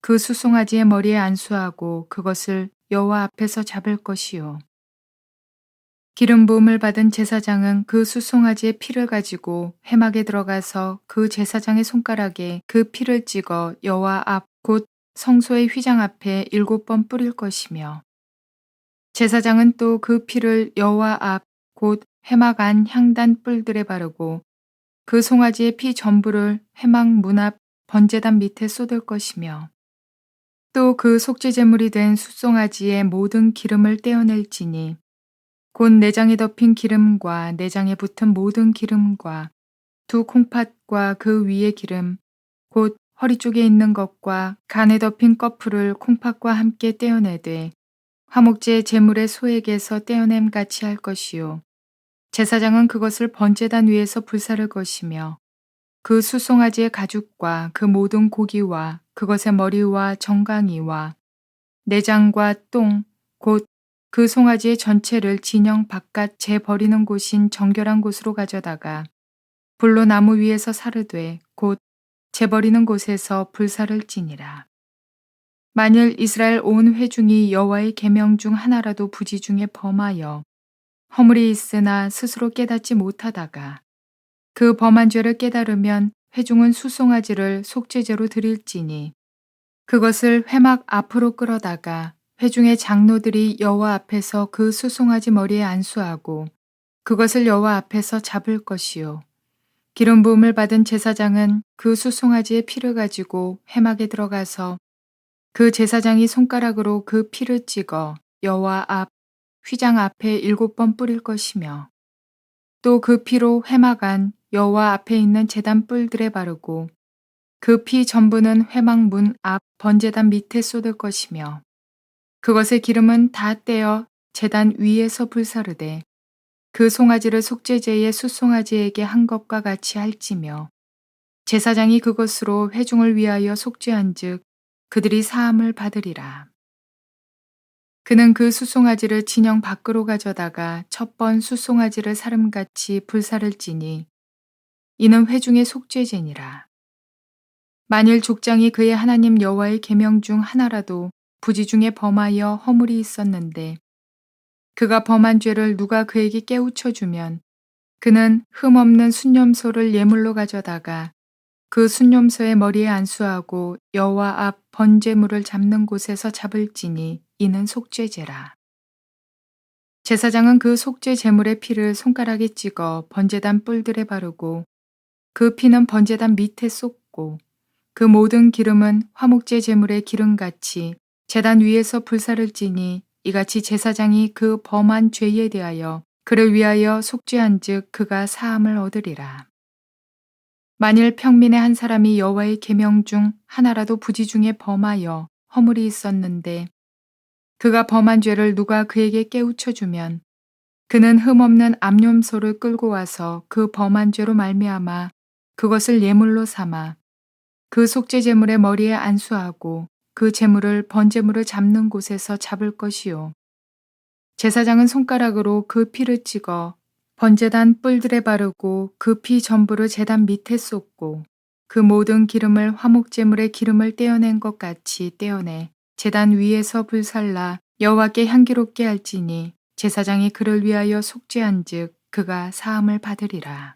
그 수송아지의 머리에 안수하고 그것을 여호와 앞에서 잡을 것이요. 기름 부음을 받은 제사장은 그 수송아지의 피를 가지고 해막에 들어가서 그 제사장의 손가락에 그 피를 찍어 여호와 앞 곧 성소의 휘장 앞에 일곱 번 뿌릴 것이며 제사장은 또 그 피를 여호와 앞 곧 해막 안 향단 뿔들에 바르고 그 송아지의 피 전부를 해막 문 앞 번제단 밑에 쏟을 것이며 또 그 속죄 제물이 된 숫송아지의 모든 기름을 떼어낼지니 곧 내장에 덮인 기름과 내장에 붙은 모든 기름과 두 콩팥과 그 위의 기름 곧 허리 쪽에 있는 것과 간에 덮인 꺼풀을 콩팥과 함께 떼어내되 화목제 제물의 소에게서 떼어냄 같이 할 것이요. 제사장은 그것을 번제단 위에서 불사를 것이며 그 수송아지의 가죽과 그 모든 고기와 그것의 머리와 정강이와 내장과 똥, 곧 그 송아지의 전체를 진영 바깥 재 버리는 곳인 정결한 곳으로 가져다가 불로 나무 위에서 사르되 곧 재 버리는 곳에서 불사를 찌니라. 만일 이스라엘 온 회중이 여호와의 계명 중 하나라도 부지 중에 범하여 허물이 있으나 스스로 깨닫지 못하다가 그 범한 죄를 깨달으면 회중은 수송아지를 속죄제로 드릴지니. 그것을 회막 앞으로 끌어다가 회중의 장로들이 여호와 앞에서 그 수송아지 머리에 안수하고 그것을 여호와 앞에서 잡을 것이요. 기름 부음을 받은 제사장은 그 수송아지의 피를 가지고 회막에 들어가서 그 제사장이 손가락으로 그 피를 찍어 여호와 앞 휘장 앞에 일곱 번 뿌릴 것이며 또 그 피로 회막 안 여호와 앞에 있는 제단 뿔들에 바르고 그 피 전부는 회막 문 앞 번제단 밑에 쏟을 것이며 그것의 기름은 다 떼어 제단 위에서 불사르되 그 송아지를 속죄제의 수송아지에게 한 것과 같이 할지며 제사장이 그것으로 회중을 위하여 속죄한즉 그들이 사함을 받으리라. 그는 그 수송아지를 진영 밖으로 가져다가 첫 번 수송아지를 사름같이 불사를 찌니 이는 회중의 속죄제니라. 만일 족장이 그의 하나님 여호와의 계명 중 하나라도 부지 중에 범하여 허물이 있었는데 그가 범한 죄를 누가 그에게 깨우쳐 주면 그는 흠 없는 순념소를 예물로 가져다가 그 순념소의 머리에 안수하고 여호와 앞 번제물을 잡는 곳에서 잡을지니 이는 속죄제라. 제사장은 그 속죄 제물의 피를 손가락에 찍어 번제단 뿔들에 바르고 그 피는 번제단 밑에 쏟고 그 모든 기름은 화목제 제물의 기름같이 제단 위에서 불사를 찌니 이같이 제사장이 그 범한 죄에 대하여 그를 위하여 속죄한즉 그가 사함을 얻으리라. 만일 평민의 한 사람이 여호와의 계명 중 하나라도 부지 중에 범하여 허물이 있었는데 그가 범한 죄를 누가 그에게 깨우쳐 주면 그는 흠없는 암염소를 끌고 와서 그 범한 죄로 말미암아 그것을 예물로 삼아 그 속죄 제물의 머리에 안수하고 그 제물을 번제물을 잡는 곳에서 잡을 것이요 제사장은 손가락으로 그 피를 찍어 번제단 뿔들에 바르고 그 피 전부를 제단 밑에 쏟고 그 모든 기름을 화목제물의 기름을 떼어낸 것 같이 떼어내 제단 위에서 불살라 여호와께 향기롭게 할지니 제사장이 그를 위하여 속죄한즉 그가 사함을 받으리라.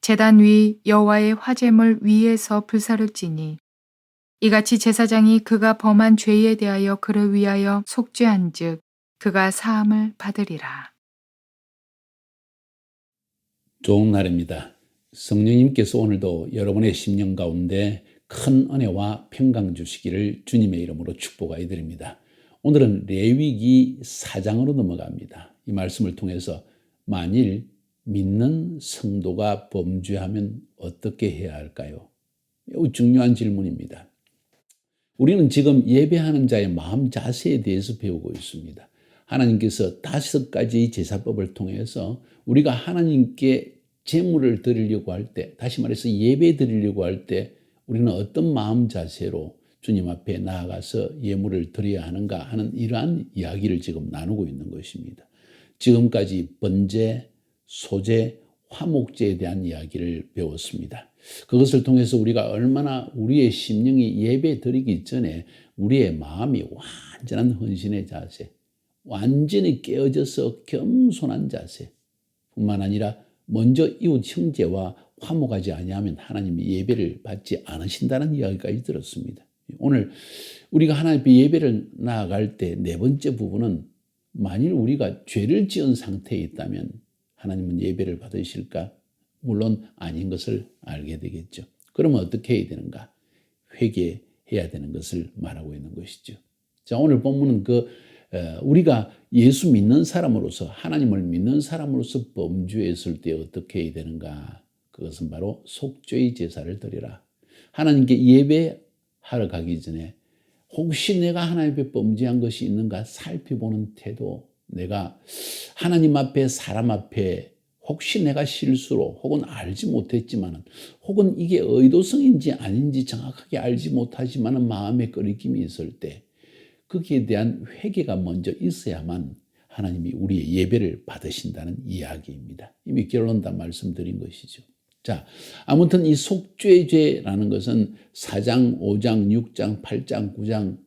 제단 위 여호와의 화제물 위에서 불사를 찌니 이같이 제사장이 그가 범한 죄에 대하여 그를 위하여 속죄한즉 그가 사함을 받으리라. 좋은 날입니다. 성령님께서 오늘도 여러분의 심령 가운데 큰 은혜와 평강 주시기를 주님의 이름으로 축복하여 드립니다. 오늘은 레위기 4장으로 넘어갑니다. 이 말씀을 통해서 만일 믿는 성도가 범죄하면 어떻게 해야 할까요? 매우 중요한 질문입니다. 우리는 지금 예배하는 자의 마음 자세에 대해서 배우고 있습니다. 하나님께서 다섯 가지 제사법을 통해서 우리가 하나님께 제물을 드리려고 할 때, 다시 말해서 예배 드리려고 할 때 우리는 어떤 마음 자세로 주님 앞에 나아가서 예물을 드려야 하는가 하는 이러한 이야기를 지금 나누고 있는 것입니다. 지금까지 번제, 소제, 화목제에 대한 이야기를 배웠습니다. 그것을 통해서 우리가 얼마나 우리의 심령이 예배 드리기 전에 우리의 마음이 완전한 헌신의 자세, 완전히 깨어져서 겸손한 자세, 뿐만 아니라 먼저 이웃 형제와 화목하지 아니하면 하나님이 예배를 받지 않으신다는 이야기까지 들었습니다. 오늘 우리가 하나님 앞에 예배를 나아갈 때 네 번째 부분은 만일 우리가 죄를 지은 상태에 있다면 하나님은 예배를 받으실까? 물론 아닌 것을 알게 되겠죠. 그러면 어떻게 해야 되는가? 회개해야 되는 것을 말하고 있는 것이죠. 자, 오늘 본문은 그 우리가 예수 믿는 사람으로서 하나님을 믿는 사람으로서 범죄했을 때 어떻게 해야 되는가? 그것은 바로 속죄의 제사를 드리라. 하나님께 예배하러 가기 전에 혹시 내가 하나님 앞에 범죄한 것이 있는가 살펴보는 태도, 내가 하나님 앞에 사람 앞에 혹시 내가 실수로 혹은 알지 못했지만은 혹은 이게 의도성인지 아닌지 정확하게 알지 못하지만은 마음에 꺼리낌이 있을 때 거기에 대한 회개가 먼저 있어야만 하나님이 우리의 예배를 받으신다는 이야기입니다. 이미 결론 다 말씀드린 것이죠. 자, 아무튼 이 속죄죄라는 것은 4장, 5장, 6장, 8장, 9장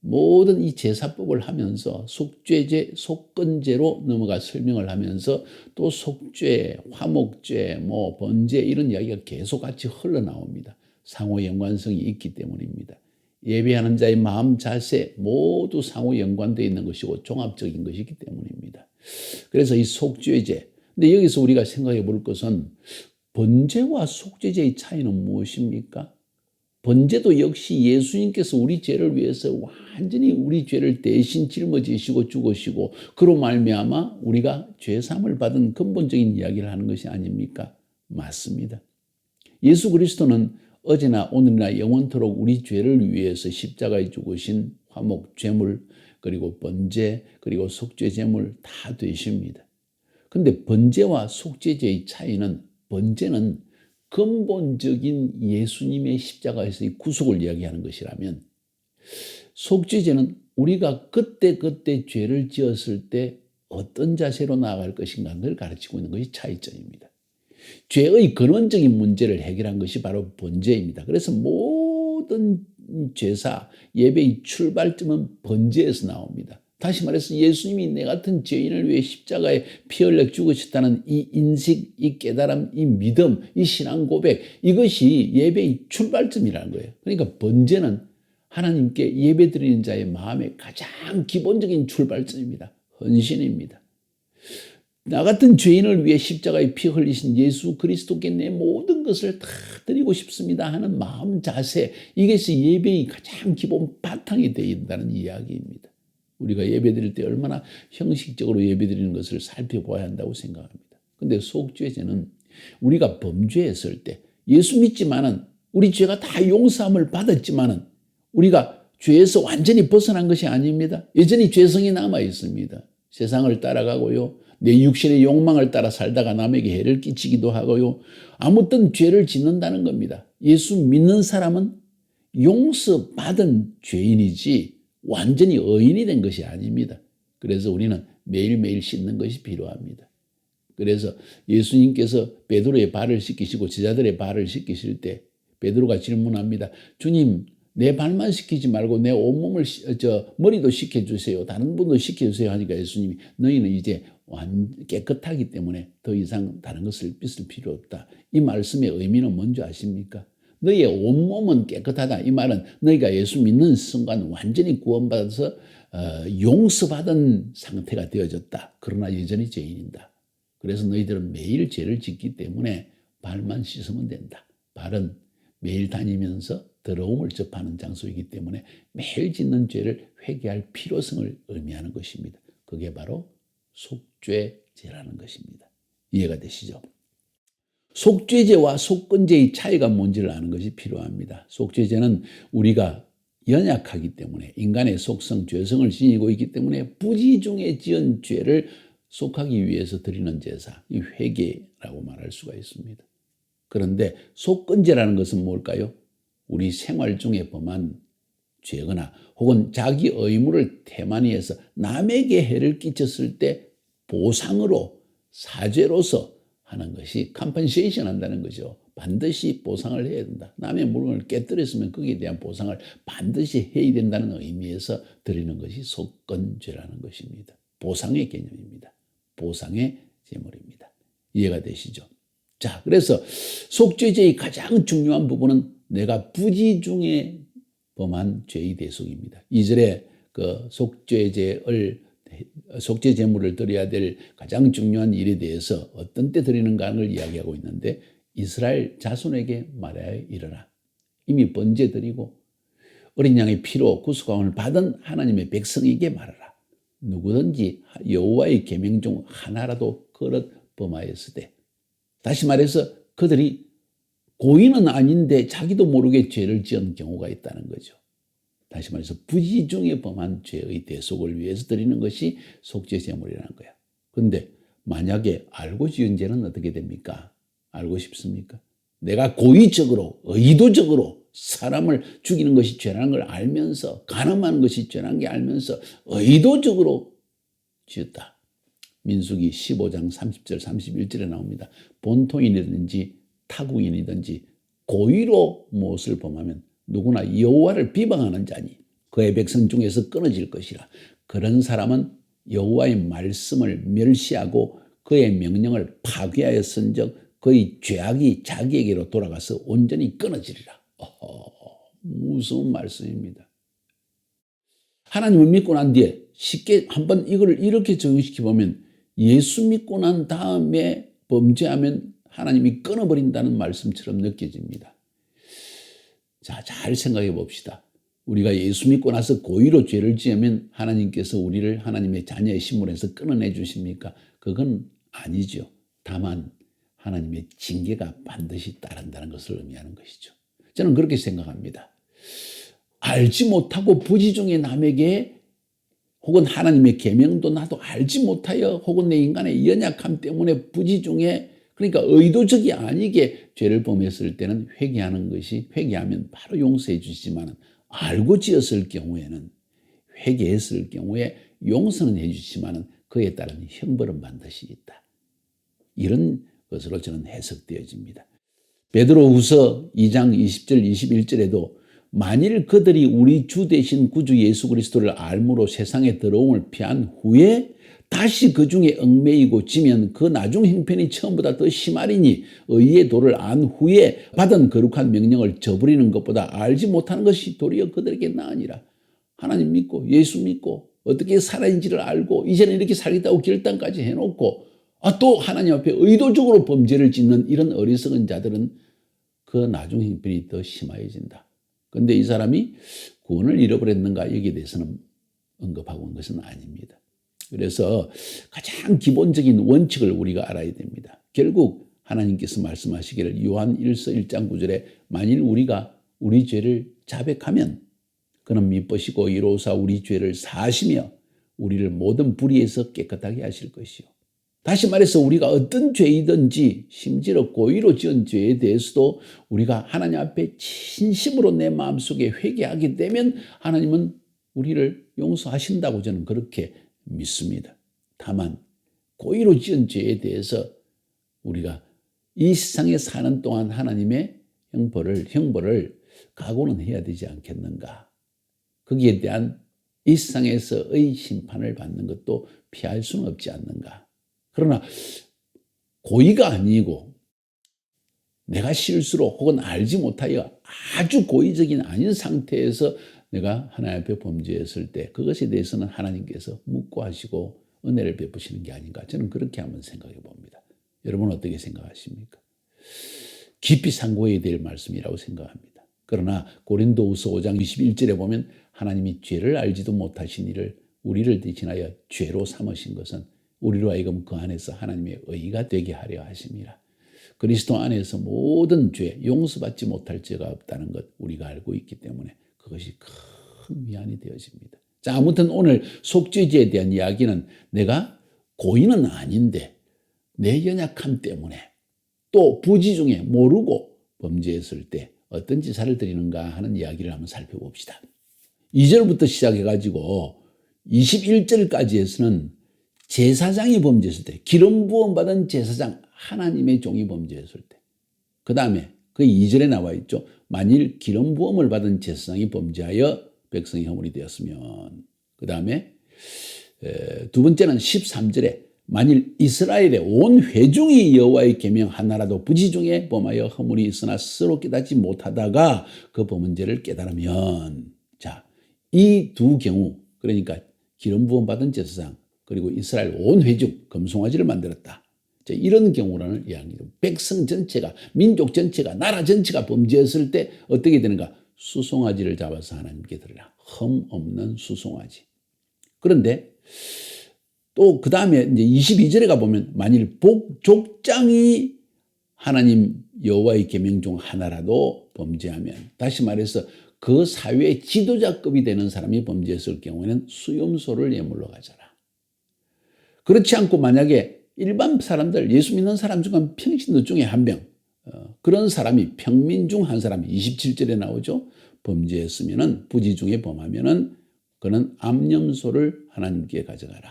모든 이 제사법을 하면서 속죄제, 속건제로 넘어가 설명을 하면서 또 속죄, 화목죄, 뭐 번제 이런 이야기가 계속 같이 흘러나옵니다. 상호 연관성이 있기 때문입니다. 예배하는 자의 마음 자세 모두 상호 연관되어 있는 것이고 종합적인 것이기 때문입니다. 그래서 이 속죄제. 근데 여기서 우리가 생각해 볼 것은 번제와 속죄제의 차이는 무엇입니까? 번제도 역시 예수님께서 우리 죄를 위해서 완전히 우리 죄를 대신 짊어지시고 죽으시고 그로 말미암아 우리가 죄 사함을 받은 근본적인 이야기를 하는 것이 아닙니까? 맞습니다. 예수 그리스도는 어제나 오늘이나 영원토록 우리 죄를 위해서 십자가에 죽으신 화목 제물 그리고 번제 그리고 속죄 제물 다 되십니다. 근데 번제와 속죄제의 차이는 번제는 근본적인 예수님의 십자가에서의 구속을 이야기하는 것이라면 속죄제는 우리가 그때 그때 죄를 지었을 때 어떤 자세로 나아갈 것인가를 가르치고 있는 것이 차이점입니다. 죄의 근원적인 문제를 해결한 것이 바로 번제입니다. 그래서 모든 죄사, 예배의 출발점은 번제에서 나옵니다. 다시 말해서 예수님이 내 같은 죄인을 위해 십자가에 피 흘려 죽으셨다는 이 인식, 이 깨달음, 이 믿음, 이 신앙 고백, 이것이 예배의 출발점이라는 거예요. 그러니까 번제는 하나님께 예배 드리는 자의 마음의 가장 기본적인 출발점입니다. 헌신입니다. 나 같은 죄인을 위해 십자가에 피 흘리신 예수 그리스도께 내 모든 것을 다 드리고 싶습니다 하는 마음 자세 이것이 예배의 가장 기본 바탕이 되어 있다는 이야기입니다. 우리가 예배 드릴 때 얼마나 형식적으로 예배 드리는 것을 살펴봐야 한다고 생각합니다. 근데 속죄제는 우리가 범죄했을 때 예수 믿지만은 우리 죄가 다 용서함을 받았지만은 우리가 죄에서 완전히 벗어난 것이 아닙니다. 여전히 죄성이 남아 있습니다. 세상을 따라가고요. 내 육신의 욕망을 따라 살다가 남에게 해를 끼치기도 하고요. 아무튼 죄를 짓는다는 겁니다. 예수 믿는 사람은 용서받은 죄인이지 완전히 의인이 된 것이 아닙니다. 그래서 우리는 매일매일 씻는 것이 필요합니다. 그래서 예수님께서 베드로의 발을 씻기시고 제자들의 발을 씻기실 때 베드로가 질문합니다. 주님, 내 발만 씻기지 말고 내 온몸을 저 머리도 씻겨 주세요. 다른 분도 씻겨 주세요 하니까 예수님이 너희는 이제 완 깨끗하기 때문에 더 이상 다른 것을 빚을 필요 없다. 이 말씀의 의미는 뭔지 아십니까? 너희의 온몸은 깨끗하다. 이 말은 너희가 예수 믿는 순간 완전히 구원받아서 어, 용서받은 상태가 되어졌다. 그러나 여전히 죄인이다. 그래서 너희들은 매일 죄를 짓기 때문에 발만 씻으면 된다. 발은 매일 다니면서 더러움을 접하는 장소이기 때문에 매일 짓는 죄를 회개할 필요성을 의미하는 것입니다. 그게 바로 속죄죄라는 것입니다. 이해가 되시죠? 속죄죄와 속건죄의 차이가 뭔지를 아는 것이 필요합니다. 속죄죄는 우리가 연약하기 때문에 인간의 속성, 죄성을 지니고 있기 때문에 부지 중에 지은 죄를 속하기 위해서 드리는 제사, 이 회개라고 말할 수가 있습니다. 그런데 속건죄라는 것은 뭘까요? 우리 생활 중에 범한 죄거나 혹은 자기 의무를 태만히 해서 남에게 해를 끼쳤을 때 보상으로 사죄로서 하는 것이 컴pen세이션 한다는 거죠. 반드시 보상을 해야 된다. 남의 물건을 깨뜨렸으면 거기에 대한 보상을 반드시 해야 된다는 의미에서 드리는 것이 속건죄라는 것입니다. 보상의 개념입니다. 보상의 제물입니다. 이해가 되시죠? 자, 그래서 속죄죄의 가장 중요한 부분은 내가 부지 중에 범한 죄의 대속입니다. 이절에 그 속죄죄를 속죄 제물을 드려야 될 가장 중요한 일에 대해서 어떤 때 드리는가를 이야기하고 있는데 이스라엘 자손에게 말하여 이르라. 이미 번제 드리고 어린 양의 피로 구속함을 받은 하나님의 백성에게 말하라. 누구든지 여호와의 계명 중 하나라도 그릇 범하였으되 다시 말해서 그들이 고인은 아닌데 자기도 모르게 죄를 지은 경우가 있다는 거죠. 다시 말해서 부지 중에 범한 죄의 대속을 위해서 드리는 것이 속죄 제물이라는 거야. 근데 만약에 알고 지은 죄는 어떻게 됩니까? 알고 싶습니까? 내가 고의적으로 의도적으로 사람을 죽이는 것이 죄라는 걸 알면서 가늠하는 것이 죄라는 게 알면서 의도적으로 지었다. 민수기 15장 30절 31절에 나옵니다. 본토인이든지 타국인이든지 고의로 무엇을 범하면 누구나 여호와를 비방하는 자니 그의 백성 중에서 끊어질 것이라. 그런 사람은 여호와의 말씀을 멸시하고 그의 명령을 파괴하였은즉 그의 죄악이 자기에게로 돌아가서 온전히 끊어지리라. 어허, 무서운 말씀입니다. 하나님을 믿고 난 뒤에 쉽게 한번 이걸 이렇게 정의시켜 보면 예수 믿고 난 다음에 범죄하면 하나님이 끊어버린다는 말씀처럼 느껴집니다. 자, 잘 생각해 봅시다. 우리가 예수 믿고 나서 고의로 죄를 지으면 하나님께서 우리를 하나님의 자녀의 신분에서 끊어내 주십니까? 그건 아니죠. 다만 하나님의 징계가 반드시 따른다는 것을 의미하는 것이죠. 저는 그렇게 생각합니다. 알지 못하고 부지 중에 남에게 혹은 하나님의 계명도 나도 알지 못하여 혹은 내 인간의 연약함 때문에 부지 중에 그러니까 의도적이 아니게 죄를 범했을 때는 회개하는 것이 회개하면 바로 용서해 주시지만 알고 지었을 경우에는 회개했을 경우에 용서는 해 주시지만 그에 따른 형벌은 반드시 있다. 이런 것으로 저는 해석되어집니다. 베드로후서 2장 20절 21절에도 만일 그들이 우리 주 대신 구주 예수 그리스도를 알므로 세상의 더러움을 피한 후에 다시 그 중에 얽매이고 지면 그 나중 형편이 처음보다 더 심하리니 의의 도를 안 후에 받은 거룩한 명령을 저버리는 것보다 알지 못하는 것이 도리어 그들에게 나으니라. 하나님 믿고 예수 믿고 어떻게 살아인지를 알고 이제는 이렇게 살겠다고 결단까지 해놓고 아, 또 하나님 앞에 의도적으로 범죄를 짓는 이런 어리석은 자들은 그 나중 형편이 더 심해진다. 근데 이 사람이 구원을 잃어버렸는가 여기에 대해서는 언급하고 온 것은 아닙니다. 그래서 가장 기본적인 원칙을 우리가 알아야 됩니다. 결국 하나님께서 말씀하시기를 요한 1서 1장 9절에 만일 우리가 우리 죄를 자백하면 그는 미쁘시고 이로사 우리 죄를 사시며 우리를 모든 불의에서 깨끗하게 하실 것이요. 다시 말해서 우리가 어떤 죄이든지 심지어 고의로 지은 죄에 대해서도 우리가 하나님 앞에 진심으로 내 마음속에 회개하게 되면 하나님은 우리를 용서하신다고 저는 그렇게 믿습니다. 다만 고의로 지은 죄에 대해서 우리가 이 세상에 사는 동안 하나님의 형벌을 형벌을 각오는 해야 되지 않겠는가? 거기에 대한 이 세상에서의 심판을 받는 것도 피할 수는 없지 않는가? 그러나 고의가 아니고 내가 실수로 혹은 알지 못하여 아주 고의적인 아닌 상태에서 내가 하나님 앞에 범죄했을 때 그것에 대해서는 하나님께서 묻고 하시고 은혜를 베푸시는 게 아닌가 저는 그렇게 한번 생각해 봅니다. 여러분 어떻게 생각하십니까? 깊이 상고해야 될 말씀이라고 생각합니다. 그러나 고린도후서 5장 21절에 보면 하나님이 죄를 알지도 못하신 이를 우리를 대신하여 죄로 삼으신 것은 우리로 하여금 그 안에서 하나님의 의가 되게 하려 하심이라. 그리스도 안에서 모든 죄 용서받지 못할 죄가 없다는 것 우리가 알고 있기 때문에 그것이 큰 위안이 되어집니다. 자, 아무튼 오늘 속죄죄에 대한 이야기는 내가 고인은 아닌데 내 연약함 때문에 또 부지 중에 모르고 범죄했을 때 어떤 제사를 드리는가 하는 이야기를 한번 살펴봅시다. 2절부터 시작해가지고 21절까지에서는 제사장이 범죄했을 때, 기름 부음 받은 제사장, 하나님의 종이 범죄했을 때. 그 다음에 그 2절에 나와 있죠. 만일 기름 부음을 받은 제사장이 범죄하여 백성이 허물이 되었으면. 그 다음에 두 번째는 13절에 만일 이스라엘의 온 회중이 여호와의 계명 하나라도 부지 중에 범하여 허물이 있으나 스스로 깨닫지 못하다가 그 범은 죄를 깨달으면 자, 이 두 경우 그러니까 기름 부음 받은 제사장 그리고 이스라엘 온 회중 금송아지를 만들었다. 자, 이런 경우라는 이야기죠. 백성 전체가 민족 전체가 나라 전체가 범죄했을 때 어떻게 되는가? 수송아지를 잡아서 하나님께 드리라. 흠 없는 수송아지. 그런데 또 그 다음에 이제 22절에 가 보면 만일 복 족장이 하나님 여호와의 계명 중 하나라도 범죄하면 다시 말해서 그 사회의 지도자급이 되는 사람이 범죄했을 경우에는 수염소를 예물로 가져라. 그렇지 않고 만약에 일반 사람들 예수 믿는 사람 중에 평신도 중에 한 명, 어, 그런 사람이 평민 중 한 사람이 27절에 나오죠. 범죄했으면은 부지 중에 범하면은 그는 암염소를 하나님께 가져가라.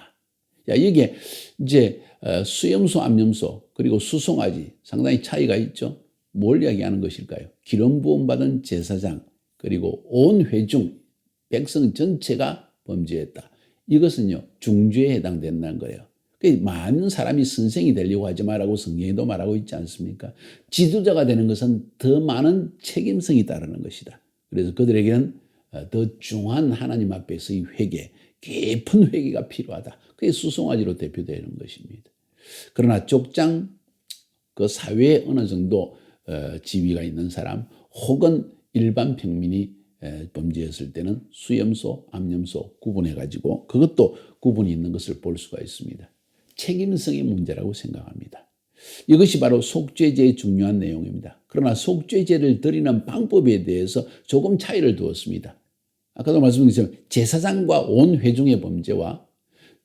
야 이게 이제 어, 수염소, 암염소 그리고 수송아지 상당히 차이가 있죠. 뭘 이야기하는 것일까요? 기름 부음 받은 제사장 그리고 온 회중 백성 전체가 범죄했다. 이것은요 중죄에 해당된다는 거예요. 많은 사람이 선생이 되려고 하지 말라고 성경에도 말하고 있지 않습니까? 지도자가 되는 것은 더 많은 책임성이 따르는 것이다. 그래서 그들에게는 어, 더 중한 하나님 앞에서의 회개, 깊은 회개가 필요하다. 그게 수송아지로 대표되는 것입니다. 그러나 족장 그 사회에 어느 정도 어, 지위가 있는 사람 혹은 일반 평민이 범죄했을 때는 수염소, 암염소 구분해 가지고 그것도 구분이 있는 것을 볼 수가 있습니다. 책임성의 문제라고 생각합니다. 이것이 바로 속죄제의 중요한 내용입니다. 그러나 속죄제를 드리는 방법에 대해서 조금 차이를 두었습니다. 아까도 말씀드렸지만 제사장과 온 회중의 범죄와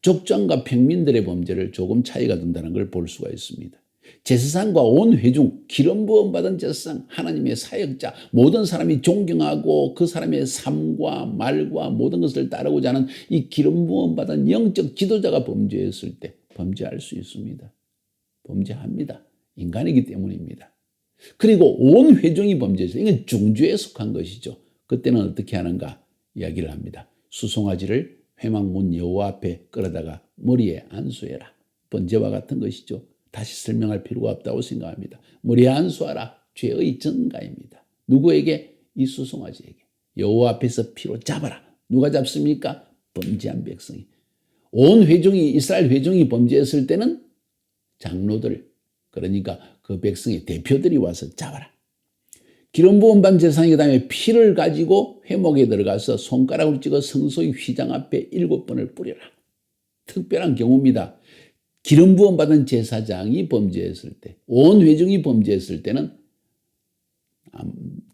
족장과 평민들의 범죄를 조금 차이가 둔다는 걸 볼 수가 있습니다. 제사장과 온 회중, 기름 부음 받은 제사장, 하나님의 사역자, 모든 사람이 존경하고 그 사람의 삶과 말과 모든 것을 따르고자 하는 이 기름 부음 받은 영적 지도자가 범죄했을 때 범죄할 수 있습니다. 범죄합니다. 인간이기 때문입니다. 그리고 온 회중이 범죄했어요. 이건 중죄에 속한 것이죠. 그때는 어떻게 하는가 이야기를 합니다. 수송아지를 회망문 여호와 앞에 끌어다가 머리에 안수해라. 번제와 같은 것이죠. 다시 설명할 필요가 없다고 생각합니다. 머리에 안수하라. 죄의 전가입니다. 누구에게? 이 수송아지에게. 여호와 앞에서 피로 잡아라. 누가 잡습니까? 범죄한 백성이. 온 회중이 이스라엘 회중이 범죄했을 때는 장로들 그러니까 그 백성의 대표들이 와서 잡아라. 기름 부음 반 제사장이 그다음에 피를 가지고 회목에 들어가서 손가락을 찍어 성소의 휘장 앞에 일곱 번을 뿌려라. 특별한 경우입니다. 기름 부음 받은 제사장이 범죄했을 때, 온 회중이 범죄했을 때는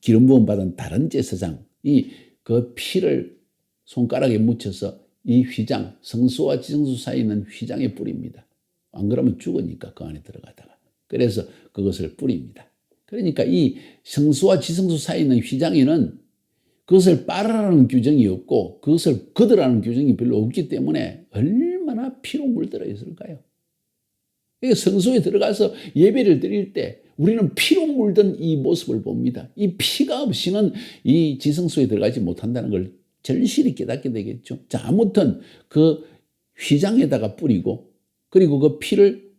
기름 부음 받은 다른 제사장이 그 피를 손가락에 묻혀서 이 휘장, 성소와 지성소 사이에 있는 휘장에 뿌립니다. 안 그러면 죽으니까 그 안에 들어가다가. 그래서 그것을 뿌립니다. 그러니까 이 성소와 지성소 사이에 있는 휘장에는 그것을 빨아라는 규정이 없고 그것을 걷으라는 규정이 별로 없기 때문에 얼마나 피로 물들어 있을까요? 성소에 들어가서 예배를 드릴 때 우리는 피로 물든 이 모습을 봅니다. 이 피가 없이는 이 지성소에 들어가지 못한다는 걸 절실히 깨닫게 되겠죠. 자, 아무튼 그 휘장에다가 뿌리고 그리고 그 피를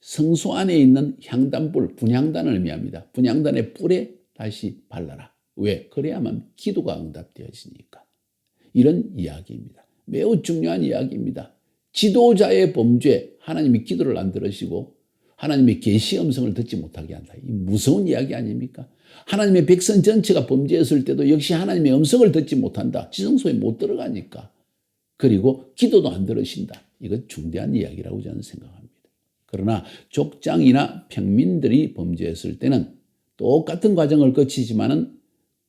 성소 안에 있는 향단불, 분향단을 의미합니다. 분향단의 뿔에 다시 발라라. 왜? 그래야만 기도가 응답되어지니까. 이런 이야기입니다. 매우 중요한 이야기입니다. 지도자의 범죄 하나님이 기도를 안 들으시고 하나님의 계시 음성을 듣지 못하게 한다. 이 무서운 이야기 아닙니까? 하나님의 백성 전체가 범죄했을 때도 역시 하나님의 음성을 듣지 못한다. 지성소에 못 들어가니까. 그리고 기도도 안 들으신다. 이건 중대한 이야기라고 저는 생각합니다. 그러나 족장이나 평민들이 범죄했을 때는 똑같은 과정을 거치지만은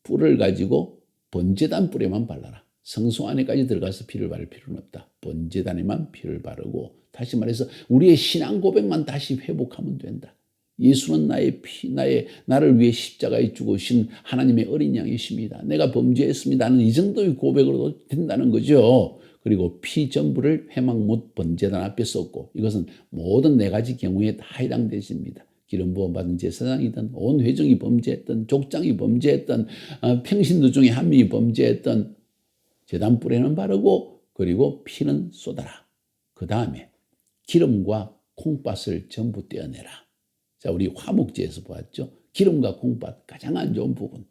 뿔을 가지고 번제단 뿔에만 발라라. 성소 안에까지 들어가서 피를 바를 필요는 없다. 번제단에만 피를 바르고 다시 말해서 우리의 신앙 고백만 다시 회복하면 된다. 예수는 나의 피, 나의 나를 위해 십자가에 죽으신 하나님의 어린 양이십니다. 내가 범죄했습니다. 하는 이 정도의 고백으로도 된다는 거죠. 그리고 피 전부를 회막 못 번제단 앞에 쏟고 이것은 모든 네 가지 경우에 다 해당되십니다. 기름 부음 받은 제사장이든 온 회중이 범죄했던 족장이 범죄했던 어, 평신도 중에 한 명이 범죄했던 제단 뿔에는 바르고 그리고 피는 쏟아라. 그 다음에 기름과 콩팥을 전부 떼어내라. 자, 우리 화목제에서 보았죠. 기름과 콩팥 가장 안 좋은 부분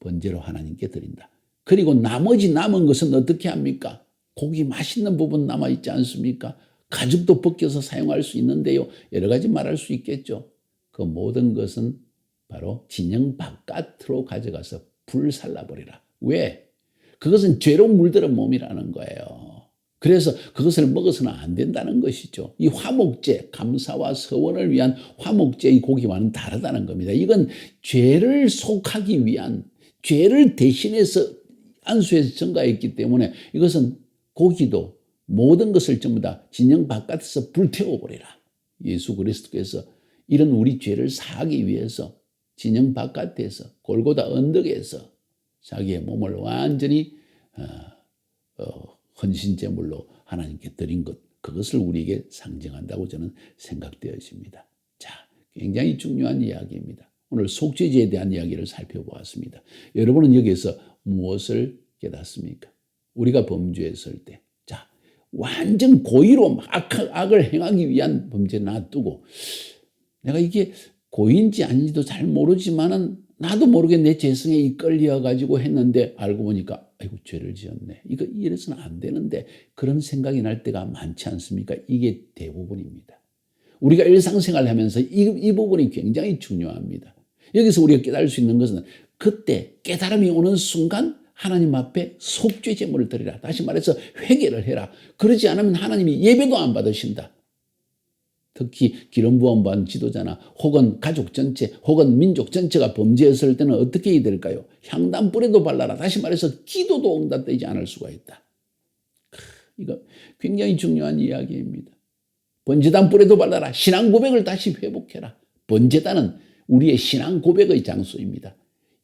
번제로 하나님께 드린다. 그리고 나머지 남은 것은 어떻게 합니까? 고기 맛있는 부분 남아 있지 않습니까? 가죽도 벗겨서 사용할 수 있는데요. 여러 가지 말할 수 있겠죠. 그 모든 것은 바로 진영 바깥으로 가져가서 불 살라 버리라. 왜? 그것은 죄로 물들은 몸이라는 거예요. 그래서 그것을 먹어서는 안 된다는 것이죠. 이 화목제, 감사와 서원을 위한 화목제의 고기와는 다르다는 겁니다. 이건 죄를 속하기 위한, 죄를 대신해서 안수해서 증가했기 때문에 이것은 고기도 모든 것을 전부 다 진영 바깥에서 불태워버리라. 예수 그리스도께서 이런 우리 죄를 사하기 위해서 진영 바깥에서 골고다 언덕에서 자기의 몸을 완전히 어, 어, 헌신제물로 하나님께 드린 것 그것을 우리에게 상징한다고 저는 생각되어집니다. 자, 굉장히 중요한 이야기입니다. 오늘 속죄제에 대한 이야기를 살펴보았습니다. 여러분은 여기에서 무엇을 깨닫습니까? 우리가 범죄했을 때, 자, 완전 고의로 악, 악을 행하기 위한 범죄 놔두고, 내가 이게 고의인지 아닌지도 잘 모르지만은 나도 모르게 내 재성에 이끌려 가지고 했는데 알고 보니까 아이고 죄를 지었네. 이거 이래서는 안 되는데 그런 생각이 날 때가 많지 않습니까? 이게 대부분입니다. 우리가 일상생활을 하면서 이, 이 부분이 굉장히 중요합니다. 여기서 우리가 깨달을 수 있는 것은 그때 깨달음이 오는 순간 하나님 앞에 속죄 제물을 드리라. 다시 말해서 회개를 해라. 그러지 않으면 하나님이 예배도 안 받으신다. 특히 기름 부음 받은 지도자나 혹은 가족 전체 혹은 민족 전체가 범죄했을 때는 어떻게 해야 될까요? 향단 뿌리도 발라라. 다시 말해서 기도도 응답되지 않을 수가 있다. 이거 굉장히 중요한 이야기입니다. 번제단 뿌리도 발라라. 신앙 고백을 다시 회복해라. 번제단은 우리의 신앙 고백의 장소입니다.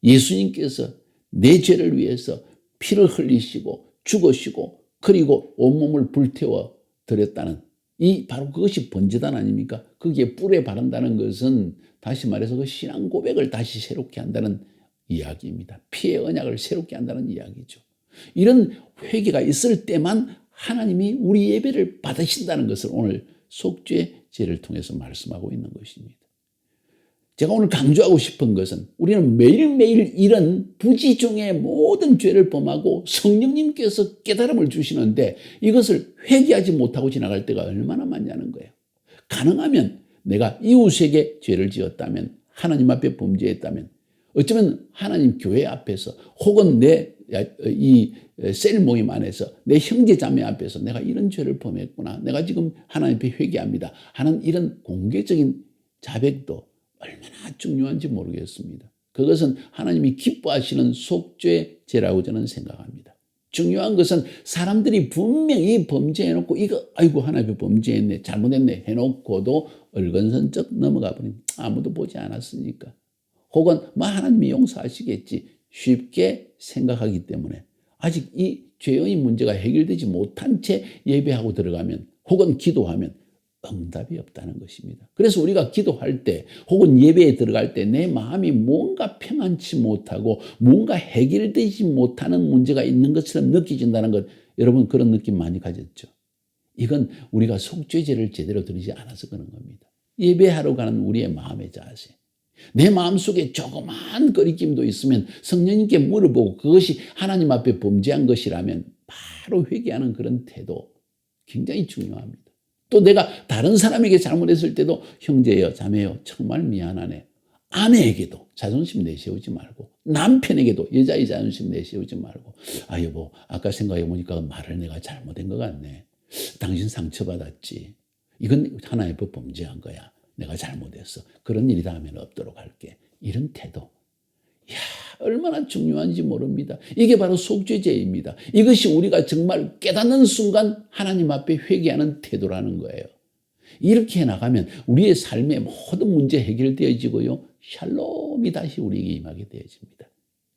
예수님께서 내 죄를 위해서 피를 흘리시고 죽으시고 그리고 온몸을 불태워 드렸다는 이 바로 그것이 번제단 아닙니까? 거기에 뿔에 바른다는 것은 다시 말해서 그 신앙 고백을 다시 새롭게 한다는 이야기입니다. 피의 언약을 새롭게 한다는 이야기죠. 이런 회개가 있을 때만 하나님이 우리 예배를 받으신다는 것을 오늘 속죄 제를 통해서 말씀하고 있는 것입니다. 제가 오늘 강조하고 싶은 것은 우리는 매일매일 이런 부지 중에 모든 죄를 범하고 성령님께서 깨달음을 주시는데 이것을 회개하지 못하고 지나갈 때가 얼마나 많냐는 거예요. 가능하면 내가 이웃에게 죄를 지었다면 하나님 앞에 범죄했다면 어쩌면 하나님 교회 앞에서 혹은 내 이 셀 모임 안에서 내 형제 자매 앞에서 내가 이런 죄를 범했구나. 내가 지금 하나님 앞에 회개합니다. 하는 이런 공개적인 자백도 얼마나 중요한지 모르겠습니다. 그것은 하나님이 기뻐하시는 속죄제라고 저는 생각합니다. 중요한 것은 사람들이 분명히 범죄해놓고 이거 아이고 하나님 범죄했네 잘못했네 해놓고도 얼건선쩍 넘어가 버린 아무도 보지 않았으니까 혹은 뭐 하나님이 용서하시겠지 쉽게 생각하기 때문에 아직 이 죄의 문제가 해결되지 못한 채 예배하고 들어가면 혹은 기도하면 응답이 없다는 것입니다. 그래서 우리가 기도할 때 혹은 예배에 들어갈 때 내 마음이 뭔가 평안치 못하고 뭔가 해결되지 못하는 문제가 있는 것처럼 느껴진다는 것 여러분 그런 느낌 많이 가졌죠. 이건 우리가 속죄제를 제대로 드리지 않아서 그런 겁니다. 예배하러 가는 우리의 마음의 자세. 내 마음속에 조그만 거리낌도 있으면 성령님께 물어보고 그것이 하나님 앞에 범죄한 것이라면 바로 회개하는 그런 태도 굉장히 중요합니다. 또 내가 다른 사람에게 잘못했을 때도 형제여 자매여 정말 미안하네. 아내에게도 자존심 내세우지 말고 남편에게도 여자의 자존심 내세우지 말고 아 여보 아까 생각해 보니까 말을 내가 잘못한 것 같네. 당신 상처받았지. 이건 하나의 법 범죄한 거야. 내가 잘못했어. 그런 일이 다음에는 없도록 할게. 이런 태도. 이야, 얼마나 중요한지 모릅니다. 이게 바로 속죄제입니다. 이것이 우리가 정말 깨닫는 순간 하나님 앞에 회개하는 태도라는 거예요. 이렇게 해 나가면 우리의 삶의 모든 문제 해결되어지고요. 샬롬이 다시 우리에게 임하게 되어집니다.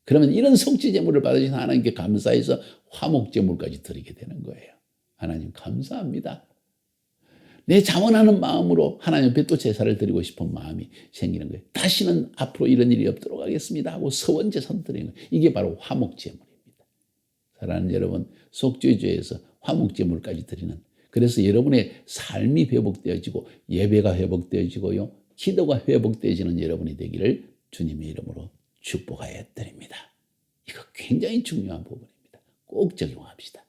그러면 이런 속죄 제물을 받으신 하나님께 감사해서 화목 제물까지 드리게 되는 거예요. 하나님 감사합니다. 내 자원하는 마음으로 하나님 앞에 또 제사를 드리고 싶은 마음이 생기는 거예요. 다시는 앞으로 이런 일이 없도록 하겠습니다 하고 서원 제사 드리는 거예요. 이게 바로 화목 제물입니다. 사랑하는 여러분, 속죄제에서 화목 제물까지 드리는 그래서 여러분의 삶이 회복되어지고 예배가 회복되어지고요. 기도가 회복되어지는 여러분이 되기를 주님의 이름으로 축복하여 드립니다. 이거 굉장히 중요한 부분입니다. 꼭 적용합시다.